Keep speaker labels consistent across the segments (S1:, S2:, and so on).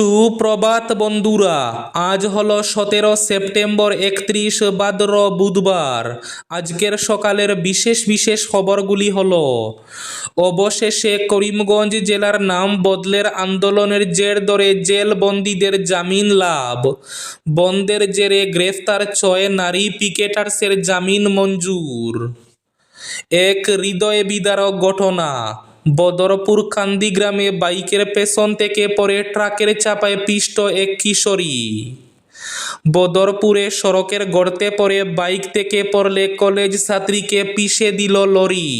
S1: সুপ্রভাত বন্ধুরা, আজ হলো সতেরো সেপ্টেম্বর একত্রিশ ভাদ্র বুধবার। আজকের সকালের বিশেষ বিশেষ খবরগুলি হল, অবশেষে করিমগঞ্জ জেলার নাম বদলের আন্দোলনের জের ধরে জেল বন্দীদের জামিন লাভ। বন্দের জেরে গ্রেফতার ছয় নারী পিকেটার্সের জামিন মঞ্জুর। এক হৃদয় বিদারক ঘটনা বদরপুর কান্দি গ্রামে বাইকের পেছন থেকে পরে ট্রাকের চাপায় পিষ্ট এক কিশোরী। বদরপুরে সড়কের গর্তে পড়ে বাইক থেকে পড়লে কলেজ ছাত্রীকে পিষে দিল লরি।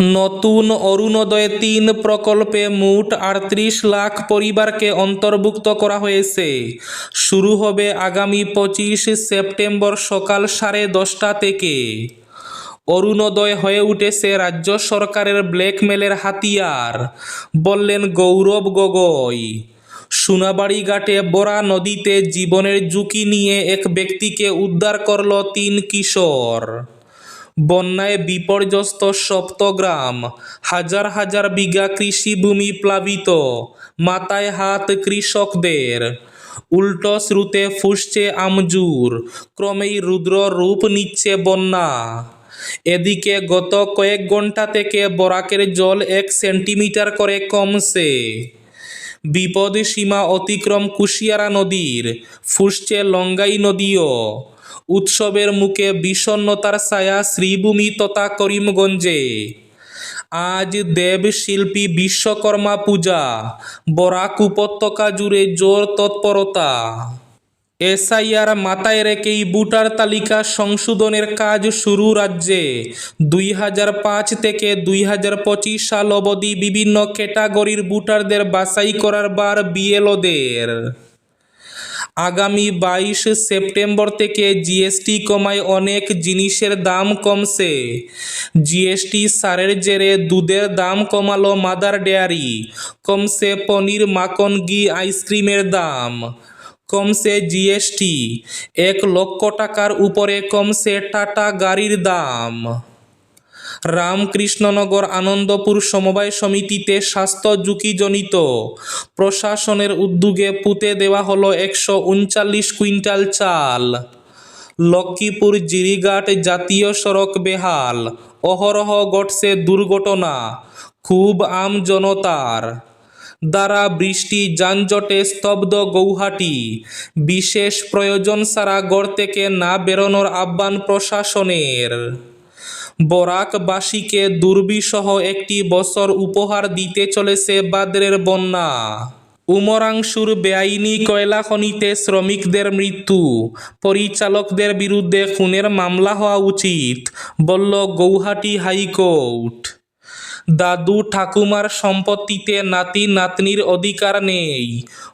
S1: নতুন অরুণোদয় তিন প্রকল্পে মোট আটত্রিশ লাখ পরিবারকে অন্তর্ভুক্ত করা হয়েছে। শুরু হবে আগামী পঁচিশ সেপ্টেম্বর সকাল সাড়ে দশটা থেকে। অরুণোদয় হয়ে উঠেছে রাজ্য সরকারের ব্ল্যাকমেলের হাতিয়ার, বললেন গৌরব গগৈ। সোনাবাড়ি ঘাটে বরা নদীতে জীবনের ঝুঁকি নিয়ে এক ব্যক্তিকে উদ্ধার করল তিন কিশোর। বন্যায় বিপর্যস্ত সপ্তগ্রাম হাজার হাজার বিঘা কৃষিভূমি প্লাবিত, মাথায় হাত কৃষকদের। উল্টো স্রোতে ফুসছে আমজুর, ক্রমেই রুদ্র রূপ নিচ্ছে বন্যা। এদিকে গত কয়েক ঘণ্টা থেকে বরাকের জল এক সেন্টিমিটার করে কমছে। বিপদ সীমা অতিক্রম কুশিয়ারা নদীর, ফুসছে লঙ্গাই নদীও। উৎসবের মুখে বিষণ্নতার ছায়া শ্রীভূমি তথা করিমগঞ্জে। আজ দেব শিল্পী বিশ্বকর্মা পূজা, বরাক উপত্যকা জুড়ে জোর তৎপরতা। এসআইআর মাথায় রেখেই ভোটার তালিকা সংশোধনের কাজ শুরু রাজ্যে। দুই হাজার পাঁচ থেকে দুই হাজার পঁচিশ সাল অবধি বিভিন্ন ক্যাটাগরির ভোটারদের বাছাই করার বার বিএলওদের। আগামী বাইশ সেপ্টেম্বর থেকে জিএসটি কমায় অনেক জিনিসের দাম কমছে। জিএসটি সারের জেরে দুধের দাম কমালো মাদার ডেয়ারি। কমছে পনির, মাখন, ঘি, আইসক্রিমের দাম। কমছে জিএসটি, এক লক্ষ টাকার উপরে কমছে টাটা গাড়ির দাম। রামকৃষ্ণনগর আনন্দপুর সমবায় সমিতিতে স্বাস্থ্য ঝুঁকিজনিত। প্রশাসনের উদ্যোগে পুঁতে দেওয়া হলো একশো উনচল্লিশ কুইন্টাল চাল। লক্ষ্মীপুর জিরিঘাট জাতীয় সড়ক বেহাল। অহরহ ঘটছে দুর্ঘটনা। খুব আম জনতার। দ্বারা বৃষ্টি, যানজটে স্তব্ধ গৌহাটি। বিশেষ প্রয়োজন ছাড়া গড় থেকে না বেরোনোর আহ্বান প্রশাসনের। বরাকবাসীকে দুর্বিসহ একটি বছর উপহার দিতে চলেছে বাদ্রের বন্যা। উমরাংশুর বেআইনি কয়লা খনিতে শ্রমিকদের মৃত্যু। পরিচালকদের বিরুদ্ধে খুনের মামলা হওয়া উচিত, বলল গৌহাটি হাইকোর্ট। দাদু ঠাকুমার সম্পত্তিতে নাতি নাতনির অধিকার নেই।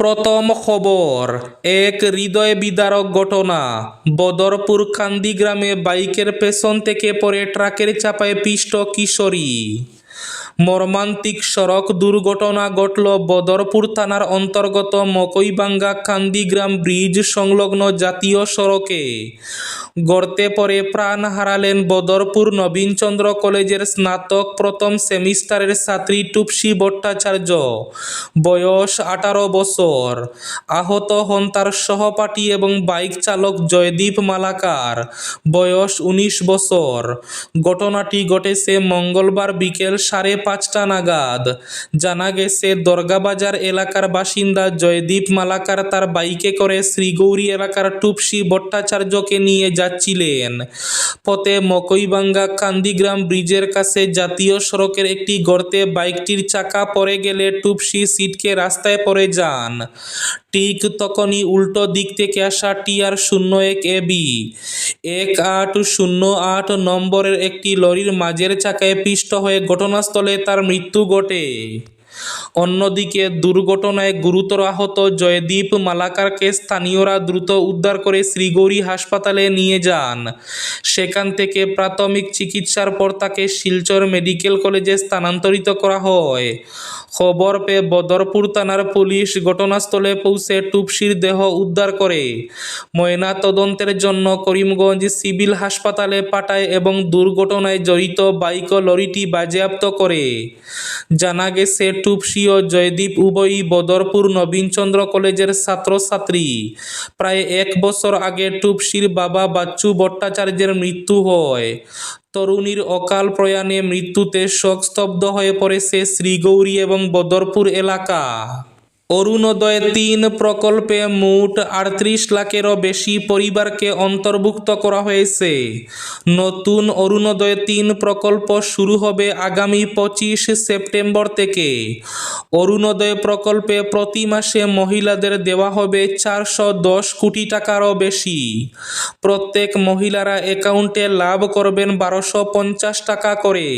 S1: প্রথম খবর, এক হৃদয় বিদারক ঘটনা। বদরপুর কান্দি গ্রামে বাইকের পেছন থেকে পড়ে ট্রাকের চাপায় পিষ্ট কিশোরী। মর্মান্তিক সড়ক দুর্ঘটনা ঘটল বদরপুর থানার অন্তর্গত মকইবাঙ্গা কান্দিগ্রাম ব্রিজ সংলগ্ন জাতীয় সড়কে। গর্তে পরে প্রাণ হারালেন বদরপুর নবীনচন্দ্র কলেজের স্নাতক প্রথম সেমিস্টারের ছাত্রী টুপসি ভট্টাচার্য। বয়স আঠারো বছর। আহত হন তার সহপাঠী এবং বাইক চালক জয়দীপ মালাকার। বয়স উনিশ বছর। ঘটনাটি ঘটেছে মঙ্গলবার বিকেল সাড়ে পাঁচটা নাগাদ। জানা গেছে, দরগাবাজার এলাকার বাসিন্দা জয়দীপ মালাকার তার বাইকে করে শ্রীগৌরী এলাকার টুপসি ভট্টাচার্যকে নিয়ে যাচ্ছিলেন। পথে মকইবাঙ্গা কান্দিগ্রাম ব্রিজের কাছে জাতীয় সড়কের একটি গর্তে বাইকটির চাকা পড়ে গেলে টুপসি সিটকে রাস্তায় পড়ে যান। ঠিক তখনই উল্টো দিক থেকে আসা টিআর শূন্য এক এবি এক আট শূন্য আট নম্বরের একটি লরির মাঝের চাকায় পিষ্ট হয়ে ঘটনাস্থলে তার মৃত্যু ঘটে। অন্যদিকে দুর্ঘটনায় গুরুতর আহত জয়দীপ মালাকারকে স্থানীয়রা দ্রুত উদ্ধার করে শ্রীগৌরী হাসপাতালে নিয়ে যান। সেখান থেকে প্রাথমিক চিকিৎসার পর তাকে শিলচর মেডিকেল কলেজে স্থানান্তরিত করা হয়। খবর পেয়ে বদরপুর থানার পুলিশ ঘটনাস্থলে পৌঁছে টুপসির দেহ উদ্ধার করে। ময়না তদন্তের জন্য করিমগঞ্জ সিভিল হাসপাতালে পাঠায় এবং দুর্ঘটনায় জড়িত বাইক লরিটি বাজেয়াপ্ত করে। জানা গেছে, টুপসি ও জয়দীপ উভয়ই বদরপুর নবীনচন্দ্র কলেজের ছাত্রছাত্রী। প্রায় এক বছর আগে টুপসির বাবা বাচ্চু ভট্টাচার্যের মৃত্যু হয়। তরুণীর অকাল প্রয়াণে মৃত্যুতে শোকস্তব্ধ হয়ে পড়েছে শ্রীগৌরী এবং বদরপুর এলাকা। অরুণোদয় তিন প্রকল্পে মোট আটত্রিশ লাখেরও বেশি পরিবারকে অন্তর্ভুক্ত করা হয়েছে। নতুন অরুণোদয় তিন প্রকল্প শুরু হবে আগামী পঁচিশ সেপ্টেম্বর থেকে। অরুণোদয় প্রকল্পে প্রতি মাসে মহিলাদের দেওয়া হবে চারশো দশ কোটি টাকারও বেশি। প্রত্যেক মহিলারা অ্যাকাউন্টে লাভ করবেন বারোশো পঞ্চাশ টাকা করে।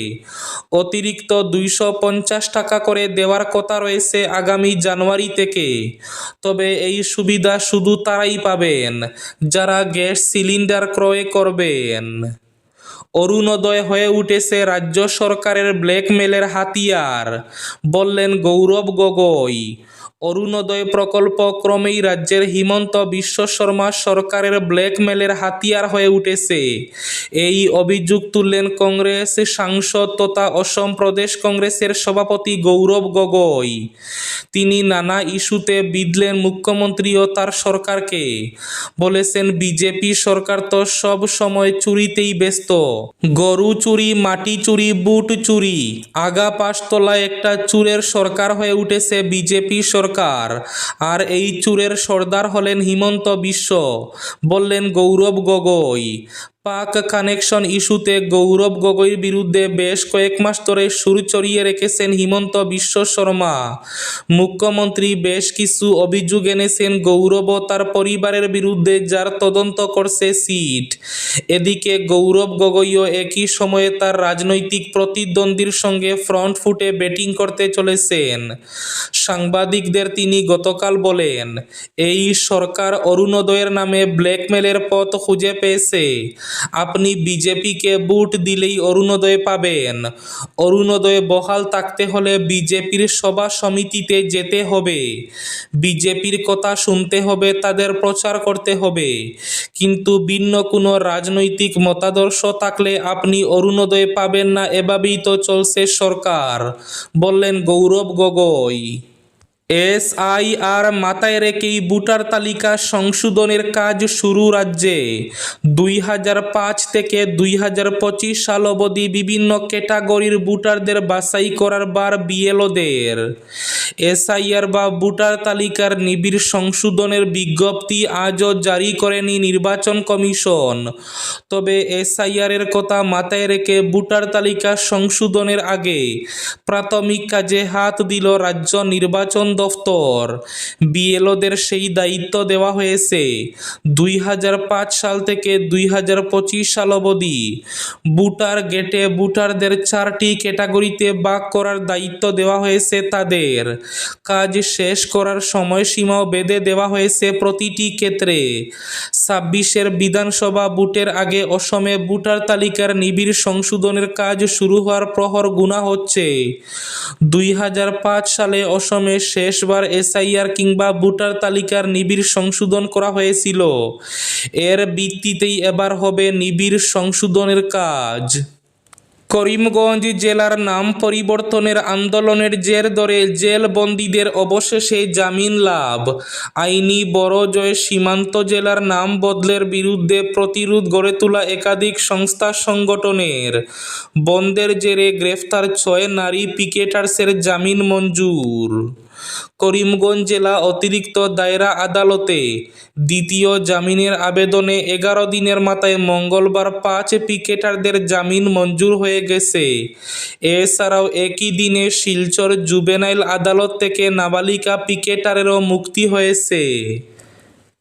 S1: অতিরিক্ত দুইশো পঞ্চাশ টাকা করে দেওয়ার কথা রয়েছে আগামী জানুয়ারি থেকে। তবে এই সুবিধা শুধু তারাই পাবেন, যারা গ্যাস সিলিন্ডার ক্রয় করবেন। অরুণোদয় হয়ে উঠেছে রাজ্য সরকারের ব্ল্যাকমেলের হাতিয়ার, বললেন গৌরব গগৈ। অরুণোদয় প্রকল্প ক্রমেই রাজ্যের হিমন্ত বিশ্ব শর্মা সরকারের ব্ল্যাকমেলের হাতিয়ার হয়ে উঠেছে। এই অভিযোগ তুললেন কংগ্রেস সাংসদ তথা অসম প্রদেশ কংগ্রেসের সভাপতি গৌরব গগৈ। তিনি নানা ইস্যুতে বিধলেন মুখ্যমন্ত্রী ও তার সরকারকে। বলেছেন, বিজেপি সরকার তো সব সময় চুরিতেই ব্যস্ত। গরু চুরি, মাটি চুরি, বুট চুরি, আগা পাশতলায় একটা চুরের সরকার হয়ে উঠেছে বিজেপি সরকার। আর এই চুরের সর্দার হলেন হিমন্ত বিশ্ব। বললেন গৌরব গগৈ পাক কানেকশন ইস্যুতে গৌরব গগৈর বিরুদ্ধে বেশ কয়েক মাস ধরে সুর চড়িয়ে রেখেছেন হিমন্ত বিশ্ব শর্মা। মুখ্যমন্ত্রী বেশ কিছু অভিযোগ এনেছেন গৌরব ও তার পরিবারের বিরুদ্ধে যার তদন্ত করছে সিট। এদিকে গৌরব গগৈও একই সময়ে তার রাজনৈতিক প্রতিদ্বন্দ্বীর সঙ্গে ফ্রন্ট ফুটে ব্যাটিং করতে চলেছেন। সাংবাদিকদের তিনি গতকাল বলেন, এই সরকার অরুণোদয়ের নামে ব্ল্যাকমেলের পথ খুঁজে পেয়েছে। আপনি বিজেপিকে বুট দিলেই অরুণোদয় পাবেন। অরুণোদয় বহাল থাকতে হলে বিজেপির সভা সমিতিতে যেতে হবে। বিজেপির কথা শুনতে হবে, তাদের প্রচার করতে হবে। কিন্তু ভিন্ন কোনো রাজনৈতিক মতাদর্শ থাকলে আপনি অরুণোদয় পাবেন না, এভাবেই তো চলছে সরকার, বললেন গৌরব গগৈ। এসআইআর মাথায় রেখেই ভোটার তালিকা সংশোধনের কাজ শুরু রাজ্যে। দুই পাঁচ থেকে দুই হাজার পঁচিশ সাল অবধি বিভিন্ন ক্যাটাগরির ভোটারদের বাছাই করার বার বিএলওদের। এসআইআর বা ভোটার তালিকার নিবিড় সংশোধনের বিজ্ঞপ্তি আজও জারি করেনি নির্বাচন কমিশন। তবে এসআইআর এর কথা মাথায় রেখে ভোটার তালিকা সংশোধনের আগে প্রাথমিক কাজে হাত দিল রাজ্য নির্বাচন দফতর। বিএলওদের সেই দায়িত্ব দেওয়া হয়েছে। দুই হাজার পাঁচ সাল থেকে দুই হাজার পঁচিশ সাল অবধি বুটার গেটে বুটারদের চারটি ক্যাটাগরিতে ভাগ করার দায়িত্ব দেওয়া হয়েছে তাদের। কাজ শেষ করার সময়সীমাও বেঁধে দেওয়া হয়েছে প্রতিটি ক্ষেত্রে। ছাব্বিশের বিধানসভা বুটের আগে অসমে ভোটার তালিকার নিবিড় সংশোধনের কাজ শুরু হওয়ার প্রহর গুণা হচ্ছে। দুই হাজার পাঁচ সালে অসমে শেষবার এসআইআর কিংবা ভোটার তালিকার নিবিড় সংশোধন করা হয়েছিল। এর ভিত্তিতেই এবার হবে নিবিড় সংশোধনের কাজ। করিমগঞ্জ জেলার নাম পরিবর্তনের আন্দোলনের জের ধরে জেলবন্দীদের অবশেষে জামিন লাভ। আইনি বড় জয় সীমান্ত জেলার নাম বদলের বিরুদ্ধে প্রতিরোধ গড়ে তোলা একাধিক সংস্থা সংগঠনের। বন্দের জেরে গ্রেফতার ছয় নারী পিকেটার্সের জামিন মঞ্জুর। করিমগঞ্জ জেলা অতিরিক্ত দায়রা আদালতে দ্বিতীয় জামিনের আবেদনে এগারো দিনের মাথায় মঙ্গলবার পাঁচ পিকেটারদের জামিন মঞ্জুর হয়ে গেছে। এছাড়াও একই দিনে শিলচর জুবেনাইল আদালত থেকে নাবালিকা পিকেটারেরও মুক্তি হয়েছে।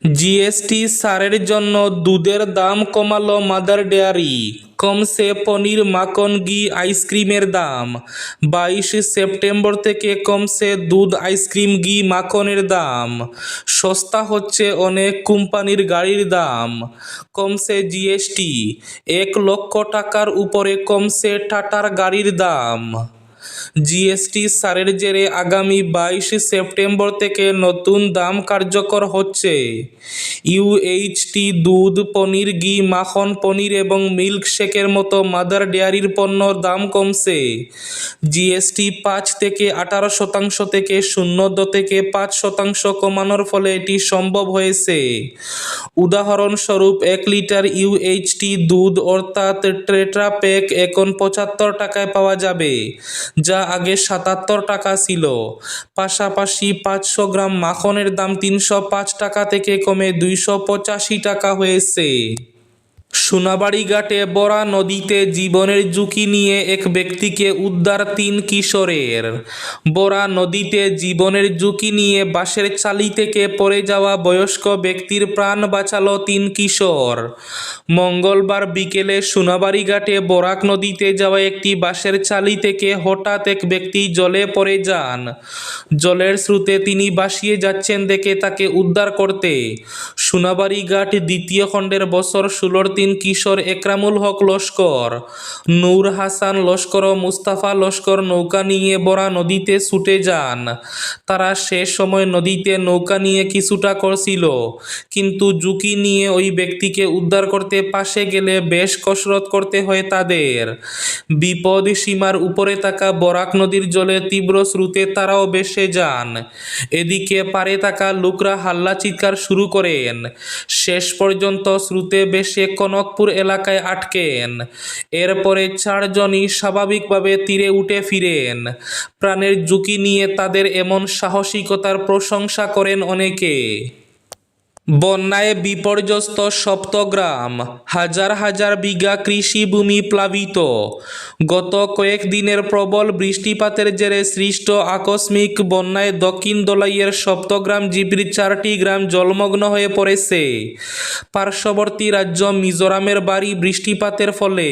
S1: জিএসটি সারের জন্য দুধের দাম কমালো মাদার ডেয়ারি। কমছে পনির, মাখন, ঘি, আইসক্রিমের দাম। বাইশ সেপ্টেম্বর থেকে কমছে দুধ, আইসক্রিম, ঘি, মাখনের দাম। সস্তা হচ্ছে অনেক কোম্পানির গাড়ির দাম। কমছে জিএসটি। এক লক্ষ টাকার উপরে কমছে টাটার গাড়ির দাম। জিএসটি সারের জেরে আগামী বাইশ সেপ্টেম্বর থেকে নতুন দাম কার্যকর হচ্ছে। ইউএইচটি দুধ, পনির, ঘি, মাখন, পনির এবং মিল্ক শেকের মতো মাদার ডেয়ারির পণ্যর দাম কমছে। জিএসটি পাঁচ থেকে আঠারো শতাংশ থেকে শূন্য থেকে পাঁচ শতাংশ কমানোর ফলে এটি সম্ভব হয়েছে। উদাহরণস্বরূপ, এক লিটার ইউএইচটি দুধ অর্থাৎ ট্রেট্রা প্যাক এখন পঁচাত্তর টাকায় পাওয়া যাবে, যা আগে সাতাত্তর টাকা ছিল। পাশাপাশি পাঁচশো গ্রাম মাখনের দাম তিনশো পাঁচ টাকা থেকে কমে দুইশো পঁচাশি টাকা হয়েছে। সোনাবাড়ি ঘাটে বরা নদীতে জীবনের ঝুঁকি নিয়ে এক ব্যক্তিকে উদ্ধার তিন কিশোরের। বরা নদীতে জীবনের ঝুঁকি নিয়ে বাসের চালি থেকে পড়ে যাওয়া বয়স্ক ব্যক্তির প্রাণ বাঁচালো তিন কিশোর। মঙ্গলবার বিকেলে সোনাবাড়ি ঘাটে বরাক নদীতে যাওয়া একটি বাসের চালি থেকে হঠাৎ এক ব্যক্তি জলে পড়ে যান। জলের স্রোতে তিনি বাসিয়ে যাচ্ছেন দেখে তাকে উদ্ধার করতে। সোনাবাড়ি ঘাট দ্বিতীয় খণ্ডের বছর ষোলোর তিন কিশোর একরামুল হক লস্কর। নূর হাসান লস্কর ও মুস্তাফা লস্কর নৌকা নিয়ে বরা নদীতে ছুটে যান। তারা শেষ সময় নদীতে নৌকা নিয়ে কিছুটা করছিল। কিন্তু ঝুঁকি নিয়ে ওই ব্যক্তিকে উদ্ধার করতে পাশে গেলে বেশ কসরত করতে হয় তাদের। বিপদ সীমার উপরে থাকা বরাক নদীর জলে তীব্র স্রোতে তারাও ভেসে যান। এদিকে পারে থাকা লোকরা হাল্লা চিৎকার শুরু করেন। শেষ পর্যন্ত স্রোতে বেশে কনকপুর এলাকায় আটকেন। এরপরে চারজনই স্বাভাবিকভাবে তীরে উঠে ফিরেন। প্রাণের ঝুঁকি নিয়ে তাদের এমন সাহসিকতার প্রশংসা করেন অনেকে। বন্যায় বিপর্যস্ত সপ্তগ্রাম। হাজার হাজার বিঘা কৃষিভূমি প্লাবিত। গত কয়েকদিনের প্রবল বৃষ্টিপাতের জেরে সৃষ্ট আকস্মিক বন্যায় দক্ষিণ দলাইয়ের সপ্তগ্রাম জিপির চারটি গ্রাম জলমগ্ন হয়ে পড়েছে। পার্শ্ববর্তী রাজ্য মিজোরামের বাড়ি বৃষ্টিপাতের ফলে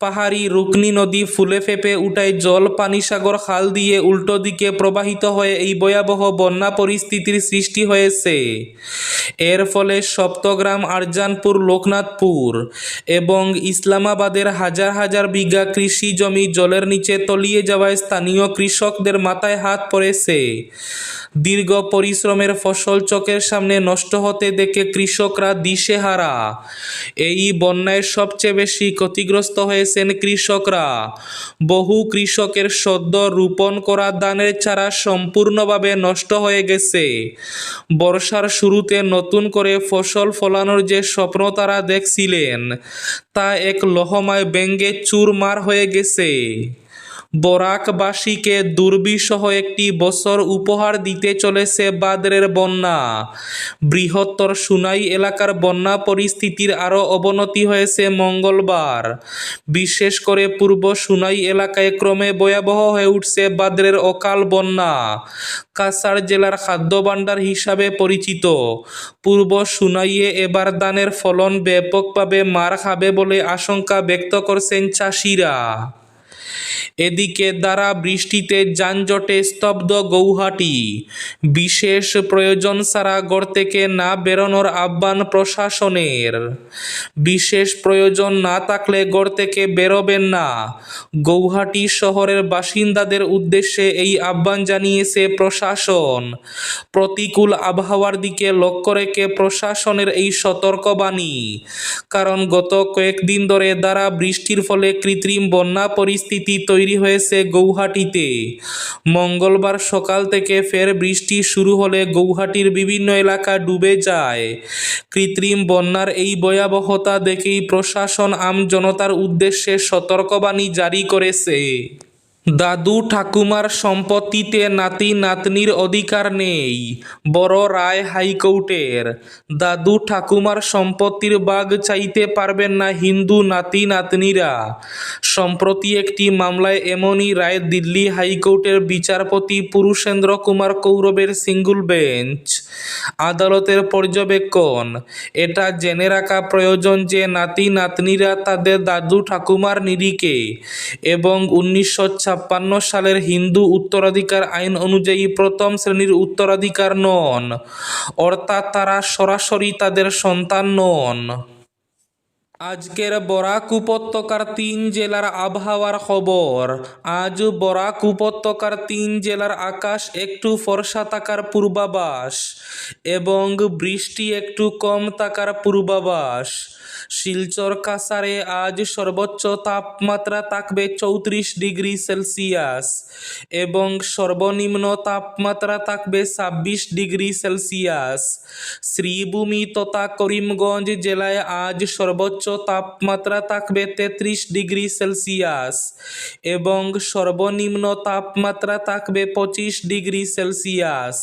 S1: পাহাড়ি রুকনি নদী ফুলে ফেপে উঠায় জল পানিসাগর খাল দিয়ে উল্টো দিকে প্রবাহিত হয়ে এই ভয়াবহ বন্যা পরিস্থিতির সৃষ্টি হয়েছে। এর ফলে সপ্তগ্রাম আরজানপুর লোকনাথপুর এবং ইসলামাবাদের হাজার হাজার বিঘা কৃষি জমি জলের নিচে তলিয়ে যাওয়ায় স্থানীয় কৃষকদের মাথায় হাত পড়েছে। দীর্ঘ পরিশ্রমের ফসল চোখের সামনে নষ্ট হতে দেখে কৃষকরা দিশেহারা। এই বন্যায় সবচেয়ে বেশি ক্ষতিগ্রস্ত হয়েছেন কৃষকরা। বহু কৃষকের সদ্য রোপণ করা ধানের চারা সম্পূর্ণভাবে নষ্ট হয়ে গেছে। বর্ষার শুরুতে করে ফসল ফলানোর যে স্বপ্ন তারা দেখছিলেন তা এক লহমায় ব্যঙ্গে চুরমার হয়ে গেছে। বরাকবাসীকে দুর্বিষহ একটি বছর উপহার দিতে চলেছে বাদরের বন্যা। বৃহত্তর সুনাই এলাকার বন্যা পরিস্থিতির আরও অবনতি হয়েছে মঙ্গলবার। বিশেষ করে পূর্ব সুনাই এলাকায় ক্রমে ভয়াবহ হয়ে উঠছে বাদরের অকাল বন্যা। কাছাড় জেলার খাদ্য ভাণ্ডার হিসাবে পরিচিত। পূর্ব সুনাইয়ে এবার ধানের ফলন ব্যাপকভাবে মার খাবে বলে আশঙ্কা ব্যক্ত করছেন চাষিরা। এদিকে দ্বারা বৃষ্টিতে যানজটে স্তব্ধ গৌহাটি। বিশেষ প্রয়োজন ছাড়া গড় থেকে না বেরোনোর আহ্বান প্রশাসনের। বিশেষ প্রয়োজন না থাকলে গড় থেকে বেরোবেন না। গৌহাটি শহরের বাসিন্দাদের উদ্দেশ্যে এই আহ্বান জানিয়েছে প্রশাসন। প্রতিকূল আবহাওয়ার দিকে লক্ষ্য রেখে প্রশাসনের এই সতর্কবাণী। কারণ গত কয়েকদিন ধরে দ্বারা বৃষ্টির ফলে কৃত্রিম বন্যা পরিস্থিতি তৈরি হয়েছে গৌহাটিতে। মঙ্গলবার সকাল থেকে ফের বৃষ্টি শুরু হলে গৌহাটির বিভিন্ন এলাকা ডুবে যায়। কৃত্রিম বন্যার এই ভয়াবহতা দেখেই প্রশাসন আম জনতার উদ্দেশ্যে সতর্কবাণী জারি করেছে। দাদু ঠাকুমার সম্পত্তিতে নাতি নাতনির অধিকার নেই, বড় রায় হাইকোর্টের। দাদু ঠাকুমার সম্পত্তির বাগ চাইতে পারবেন না হিন্দু নাতি নাতনিরা। সম্প্রতি একটি মামলায় এমনই রায় দিল্লি হাইকোর্টের বিচারপতি পুরুষেন্দ্র কুমার কৌরবের সিঙ্গুল বেঞ্চ। আদালতের পর্যবেক্ষণ। এটা জেনে রাখা প্রয়োজন যে নাতি নাতনিরা তাদের দাদু ঠাকুমার নিরিখে এবং উনিশশো ছাপ্পান্ন সালের হিন্দু উত্তরাধিকার আইন অনুযায়ী প্রথম শ্রেণির উত্তরাধিকার নন, অর্থাৎ তারা সরাসরি তাদের সন্তান নন। আজকের বরাক উপত্যকার তিন জেলার আবহাওয়ার খবর। আজ বরাক উপত্যকার তিন জেলার আকাশ একটু ফর্সা থাকার পূর্বাভাস এবং বৃষ্টি একটু কম থাকার পূর্বাভাস। শিলচর কাসারে আজ সর্বোচ্চ তাপমাত্রা থাকবে চৌত্রিশ ডিগ্রি সেলসিয়াস এবং সর্বনিম্ন তাপমাত্রা থাকবে ছাব্বিশ ডিগ্রি সেলসিয়াস। শ্রীভূমি তথা করিমগঞ্জ জেলায় আজ সর্বোচ্চ তাপমাত্রা থাকবে তেত্রিশ ডিগ্রি সেলসিয়াস এবং সর্বনিম্ন তাপমাত্রা থাকবে পঁচিশ ডিগ্রি সেলসিয়াস।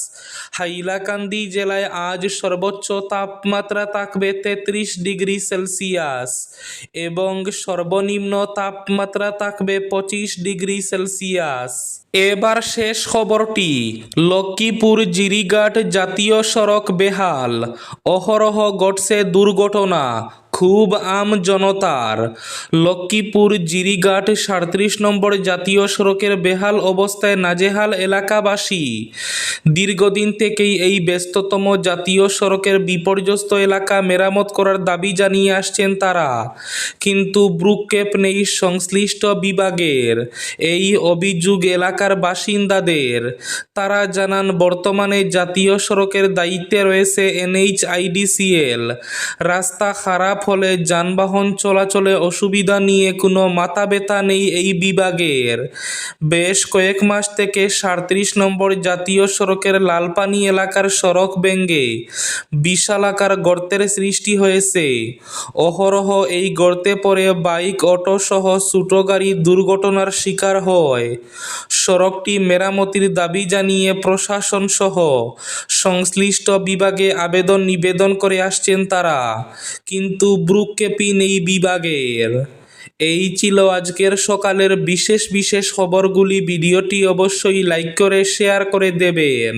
S1: হাইলাকান্দি জেলায় আজ সর্বোচ্চ তাপমাত্রা থাকবে তেত্রিশ ডিগ্রি সেলসিয়াস এবং সর্বনিম্ন তাপমাত্রা থাকবে পঁচিশ ডিগ্রি সেলসিয়াস। এবার শেষ খবরটি, লক্ষ্মীপুর জিরিঘাট জাতীয় সড়ক বেহাল, অহরহ ঘটছে দুর্ঘটনা। খুব আম জনতার। লক্ষ্মীপুর জিরিঘাট সাঁত্রিশ নম্বর জাতীয় সড়কের বেহাল অবস্থায় নাজেহাল এলাকাবাসী। দীর্ঘদিন থেকেই এই ব্যস্ততম জাতীয় সড়কের বিপর্যস্ত এলাকা মেরামত করার দাবি জানিয়ে আসছেন তারা। কিন্তু ব্রুককেপ নেই সংশ্লিষ্ট বিভাগের। এই অভিযোগ এলাকার বাসিন্দাদের। তারা জানান, বর্তমানে জাতীয় সড়কের দায়িত্বে রয়েছে এনএইচআইডিসিএল। রাস্তা খারাপ হলে যানবাহন চলাচলে অসুবিধা নিয়ে কোনো মাথা ব্যথা নেই এই বিভাগের। বেশ কয়েক মাস থেকে সাঁত্রিশ নম্বর জাতীয় সড়কের লালপানি এলাকার সড়ক ভেঙে বিশালাকার গর্তের সৃষ্টি হয়েছে। অহরহ এই গর্তে পড়ে বাইক, অটো সহ ছোটো গাড়ি দুর্ঘটনার শিকার হয়। সড়কটি মেরামতির দাবি জানিয়ে প্রশাসন সহ সংশ্লিষ্ট বিভাগে আবেদন নিবেদন করে আসছেন তারা। কিন্তু ব্রুককেপি নেই বিভাগের এই ছিল আজকের সকালের বিশেষ বিশেষ খবরগুলি। ভিডিওটি অবশ্যই লাইক করে শেয়ার করে দেবেন।